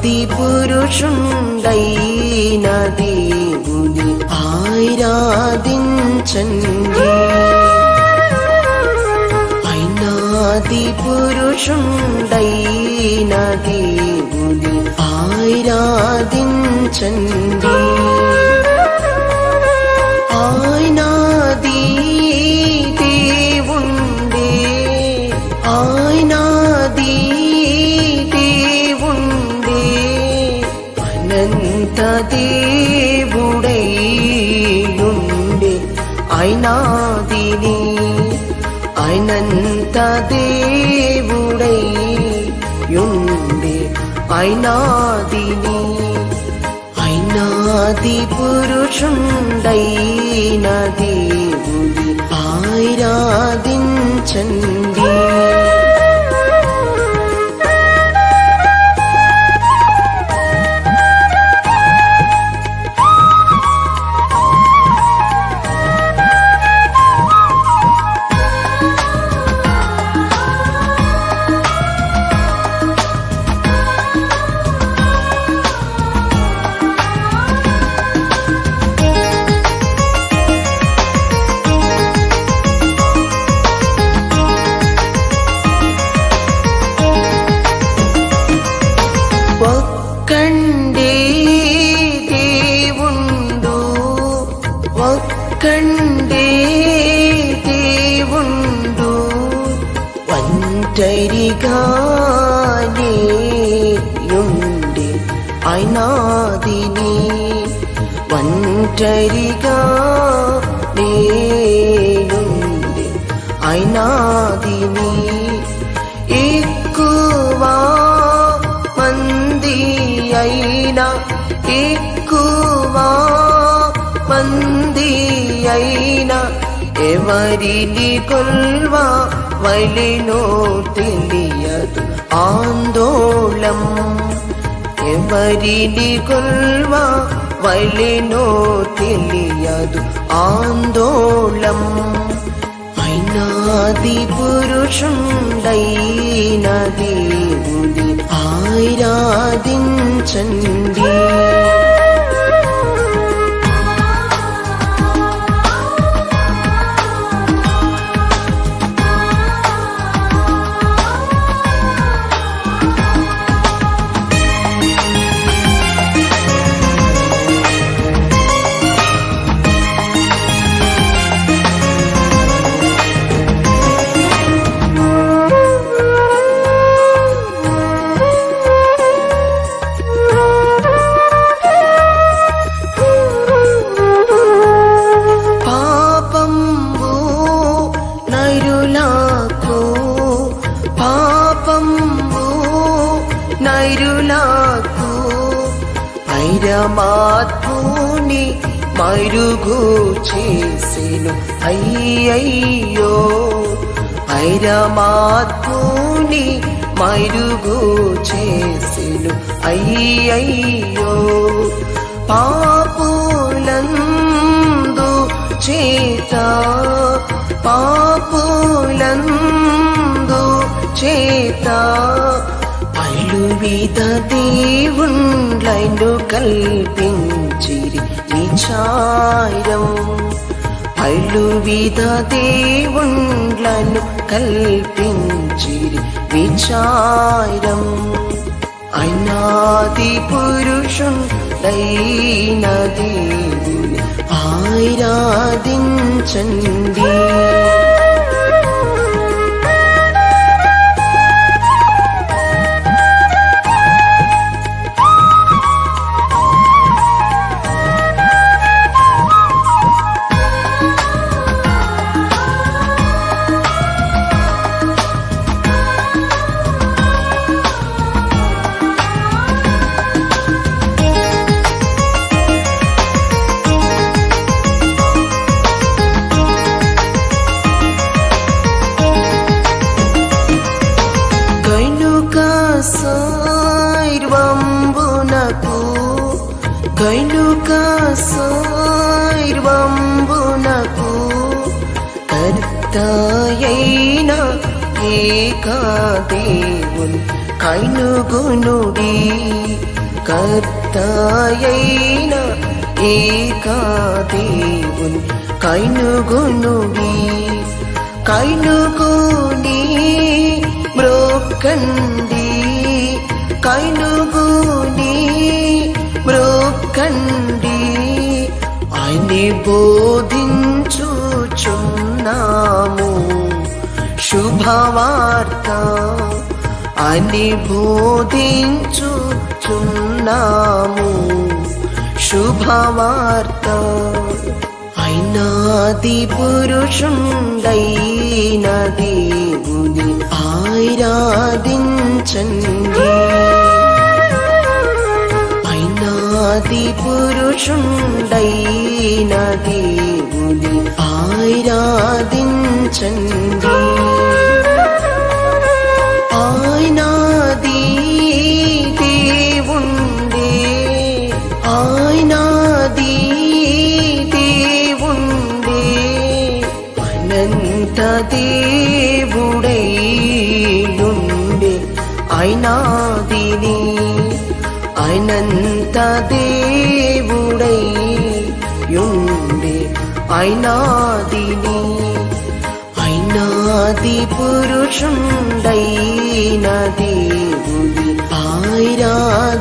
ఆది పురుషుండైన దేవుని ఆరాధించండి. అయినాది పురుషుండైన దేవుని ఆరాధించండి. అయినంత దేవుడై ఉండే అయినాదిని అయినాది పురుషుండైన దేవుని ఆరాధించండి. ఒంటరిగానే ఉండి అయినాదిని ఎవరిని కొల్వా వలినో తెలియదు ఆందోళం. ఎవరిని కొల్వా వలినో తెలియదు ఆందోళం. అయినాది పురుషుండైన దేవుని ఆరాధించండి. ఐరమాత్ముని మరుగు చేసెను అయ్యయ్యో ఐరమాత్ముని మరుగు చేసెను అయ్యయ్యో పాపులందు చేత పాపులందు చేత. పలు విధ కల్పించిరి విచారం పలు విధ దేవుండ్లను కల్పించిరి విచారం అయినాది పురుషుడైన దేవుని ఆరాధించండి. కైనుక సైర్వంబునకు కర్తయైన ఏకా కైనుగునుడి కర్తయైన ఏకాదేవుని కైనుగునుడి కైనుగుని మ్రోకండి కైను కండి ఆయన్ని బోధించుచున్నాము. శుభవార్త. అని బోధించుచున్నాము. శుభవార్త. అయినాది పురుషుండైన దేవుని ఆరాధించండి. ఆది పురుషుండైన దేవుని ఆరాధించండి. అనంత దేవుడై ఉండే అయినాదిని అయినాది పురుషుండైన దేవుని ఆరాధించండి.